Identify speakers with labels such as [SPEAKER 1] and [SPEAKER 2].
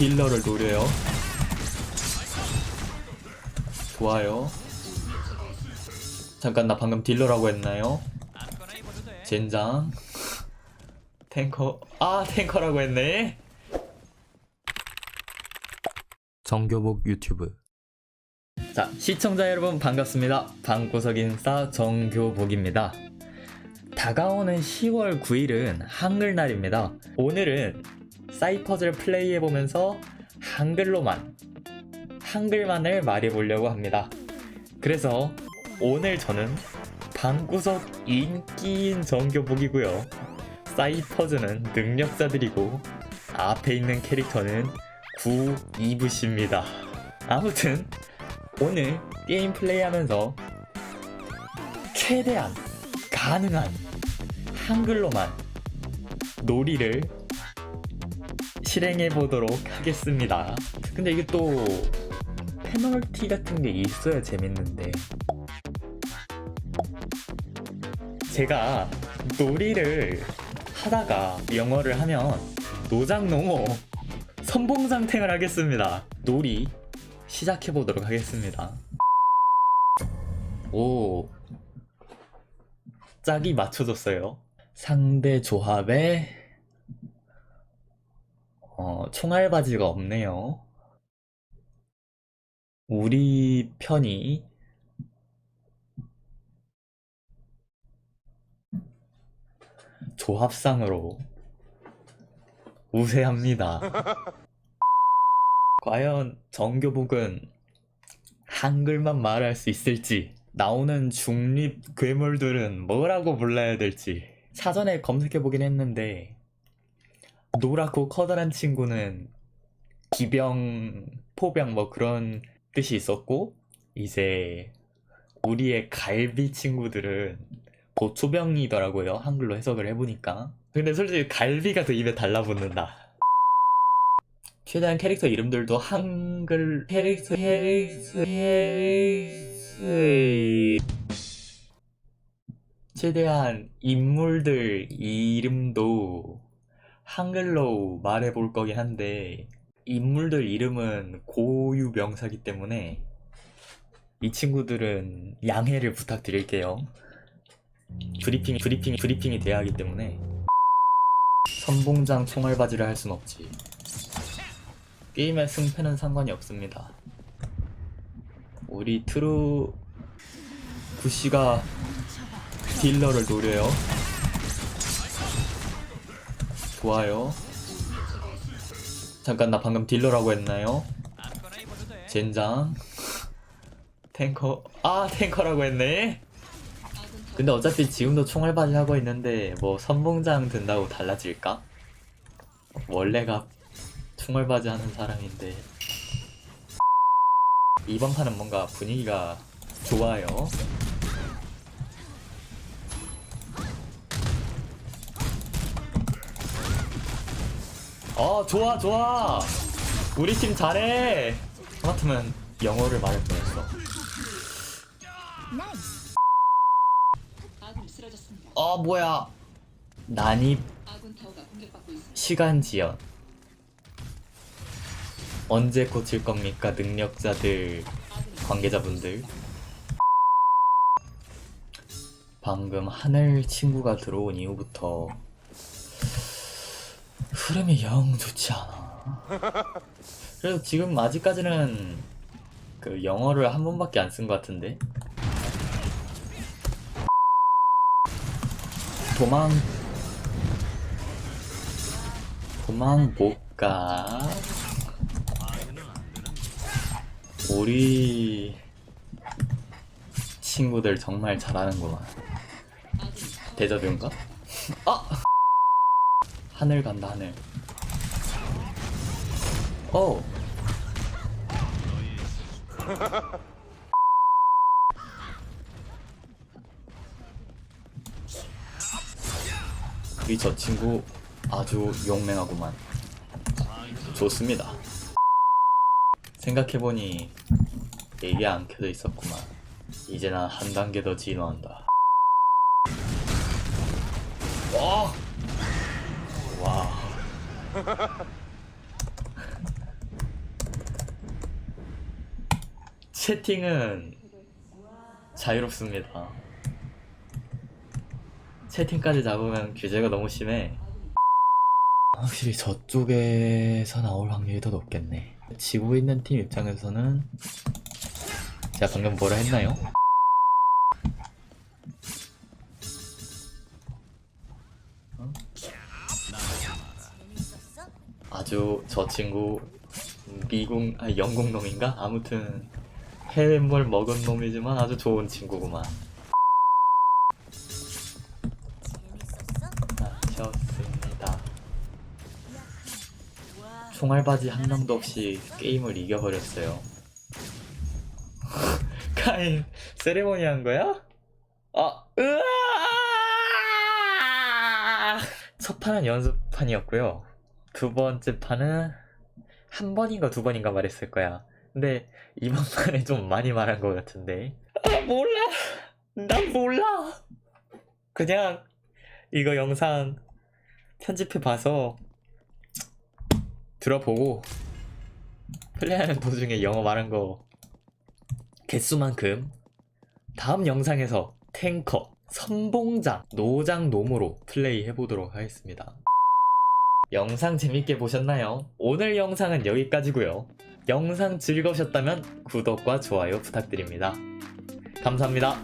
[SPEAKER 1] 딜러를 노려요. 좋아요. 잠깐 나 방금 딜러라고 했나요? 젠장. 탱커. 아 탱커라고 했네. 정교복 유튜브. 자 시청자 여러분 반갑습니다. 방구석 인싸 정교복입니다. 다가오는 10월 9일은 한글날입니다. 오늘은 사이퍼즈를 플레이해보면서 한글로만, 한글만을 말해보려고 합니다. 그래서 오늘 저는 방구석 인기인 정교복이고요. 사이퍼즈는 능력자들이고 앞에 있는 캐릭터는 구 이브씨입니다. 아무튼 오늘 게임 플레이하면서 최대한 가능한 한글로만 놀이를 실행해 보도록 하겠습니다. 근데 이게 또 페널티 같은 게 있어야 재밌는데 제가 놀이를 하다가 영어를 하면 노장농어 선봉장탱을 하겠습니다. 놀이 시작해 보도록 하겠습니다. 오 짝이 맞춰졌어요. 상대 조합에 어, 총알바지가 없네요. 우리 편이 조합상으로 우세합니다. 과연 정교복은 한글만 말할 수 있을지 나오는 중립 괴물들은 뭐라고 불러야 될지 사전에 검색해 보긴 했는데 노랗고 커다란 친구는 기병, 포병 뭐 그런 뜻이 있었고 이제 우리의 갈비 친구들은 고초병이더라고요. 한글로 해석을 해보니까. 근데 솔직히 갈비가 더 입에 달라붙는다. 최대한 캐릭터 이름들도 한글 캐릭터 캐릭터 캐릭터. 최대한 인물들 이름도 한글로 말해볼 거긴 한데 인물들 이름은 고유 명사기 때문에 이 친구들은 양해를 부탁드릴게요. 브리핑 브리핑 브리핑이 돼야 하기 때문에 선봉장 총알바지를 할 순 없지. 게임의 승패는 상관이 없습니다. 우리 트루 구씨가 딜러를 노려요. 좋아요. 잠깐 나 방금 딜러라고 했나요? 젠장. 탱커. 아 탱커라고 했네. 근데 어차피 지금도 총알바지 하고 있는데 뭐 선봉장 든다고 달라질까? 원래가 총알바지 하는 사람인데 이번 판은 뭔가 분위기가 좋아요. 어 좋아 좋아. 우리 팀 잘해. 하마터면 영어를 말할 뻔했어.
[SPEAKER 2] 아군이 쓰러졌습니다.
[SPEAKER 1] 어 뭐야. 난입.
[SPEAKER 2] 아군 타워가 공격받고 있습니다.
[SPEAKER 1] 시간 지연. 언제 고칠 겁니까 능력자들 관계자분들? 방금 하늘 친구가 들어온 이후부터 흐름이 영 좋지 않아. 그래도 지금 아직까지는 그 영어를 한 번밖에 안 쓴 것 같은데. 도망. 도망 못 가 우리 친구들 정말 잘하는구만. 대저뷰인가? 아! 하늘 간다 하늘. 어 우리 저 친구 아주 용맹하구만. 좋습니다. 생각해보니 이게 안 켜져 있었구만. 이제 난 한 단계 더 진화한다. 와 와. 채팅은 자유롭습니다. 채팅까지 잡으면 규제가 너무 심해. 확실히 저쪽에서 나올 확률이 더 높겠네. 지고 있는 팀 입장에서는 제가 방금 뭐라 했나요? 아주 저 친구 미국 아 영국 놈인가? 아무튼 해외물 먹은 놈이지만 아주 좋은 친구구만. 총알바지 한 명도 없이 게임을 이겨버렸어요. 카인 세레모니 한 거야? 아, 으아! 첫 판은 연습판이었고요. 두 번째 판은 한 번인가 두 번인가 말했을 거야. 근데 이번 판에 좀 많이 말한 것 같은데. 아, 몰라. 난 몰라. 그냥 이거 영상 편집해 봐서 들어보고 플레이하는 도중에 영어 말한 거 개수만큼 다음 영상에서 탱커, 선봉장, 노장, 놈으로 플레이 해보도록 하겠습니다. 영상 재밌게 보셨나요? 오늘 영상은 여기까지고요. 영상 즐거우셨다면 구독과 좋아요 부탁드립니다. 감사합니다.